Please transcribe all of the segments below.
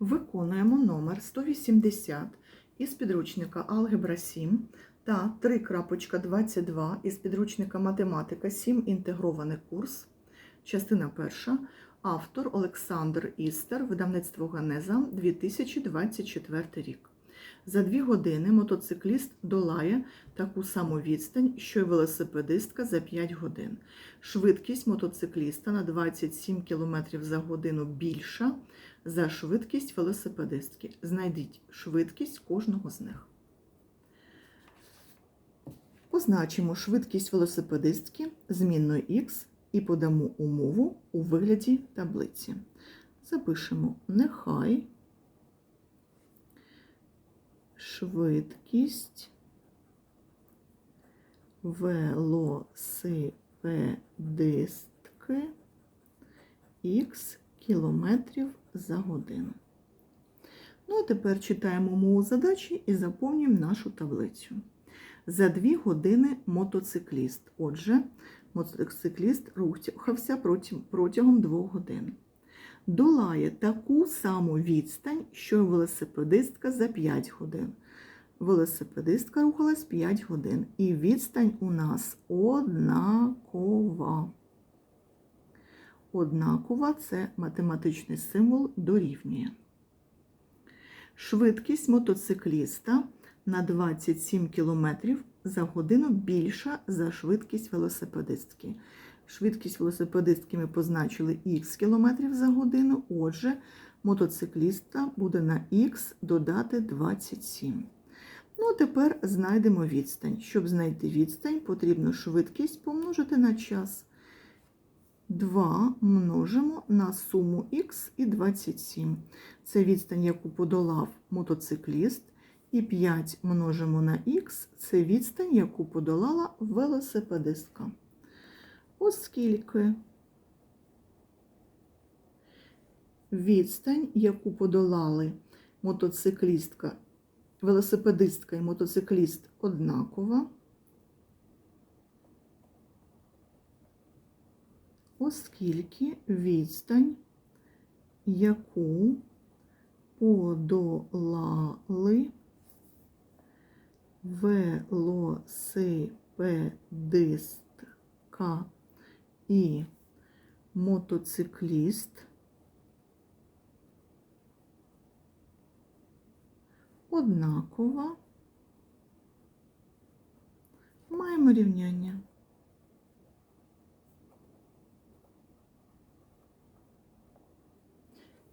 Виконуємо номер 180 із підручника Алгебра 7 та 3.22 із підручника Математика 7. Інтегрований курс. Частина перша. Автор Олександр Істер, видавництво Ганеза 2024 рік. За дві години мотоцикліст долає таку саму відстань, що й велосипедистка за 5 годин. Швидкість мотоцикліста на 27 км за годину більша за швидкість велосипедистки. Знайдіть швидкість кожного з них. Позначимо швидкість велосипедистки змінною х і подамо умову у вигляді таблиці. Запишемо нехай швидкість велосипедистки х кілометрів за годину. Ну, а тепер читаємо мову задачі і заповнюємо нашу таблицю. За 2 години мотоцикліст. Отже, мотоцикліст рухався протягом 2 годин. Долає таку саму відстань, що й велосипедистка за 5 годин. Велосипедистка рухалась 5 годин. І відстань у нас однакова. Однакова це математичний символ дорівнює. Швидкість мотоцикліста на 27 км за годину більша за швидкість велосипедистки. Швидкість велосипедистки ми позначили х км за годину, отже, мотоцикліста буде на х додати 27. Ну, а тепер знайдемо відстань. Щоб знайти відстань, потрібно швидкість помножити на час. 2 множимо на суму х і 27. Це відстань, яку подолав мотоцикліст. І 5 множимо на х це відстань, яку подолала велосипедистка. Оскільки відстань, яку подолали мотоциклістка, велосипедистка і мотоцикліст однакова, оскільки відстань, яку подолали велосипедистка і мотоцикліст однакова. Маємо рівняння.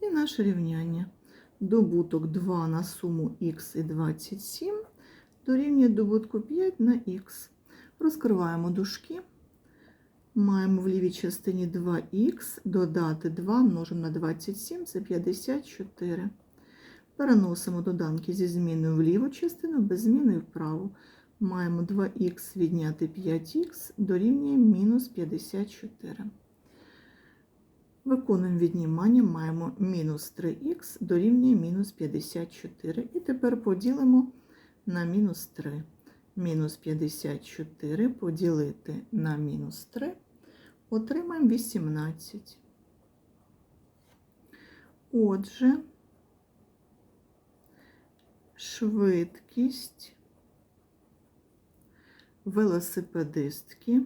І наше рівняння. Добуток 2 на суму х і 27 дорівнює добутку 5 на х. Розкриваємо дужки. Маємо в лівій частині 2х, додати 2 множимо на 27, це 54. Переносимо доданки зі зміною в ліву частину, без зміни вправу. Маємо 2х відняти 5х дорівнює мінус 54. Виконуємо віднімання, маємо мінус 3х дорівнює мінус 54. І тепер поділимо на мінус 3. Мінус 54 поділити на мінус 3. Отримаємо 18. Отже, швидкість велосипедистки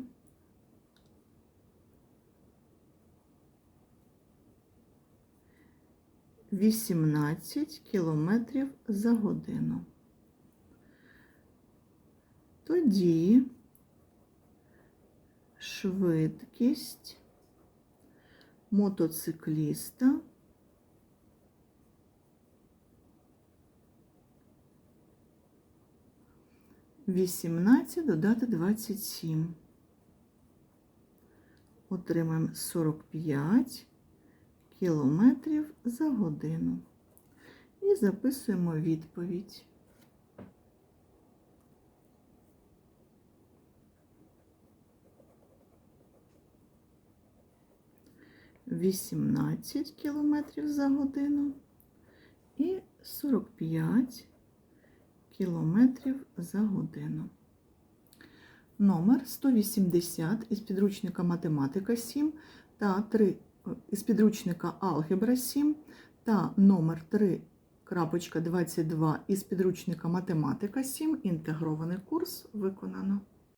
Вісімнадцять кілометрів за годину. Тоді швидкість мотоцикліста вісімнадцять додати двадцять сім. Отримаємо сорок п'ять кілометрів за годину. І записуємо відповідь. 18 км за годину і 45 км за годину. Номер 180 із підручника Математика 7 та 3 із підручника Алгебра 7 та номер 3.22 із підручника Математика 7. Інтегрований курс виконано.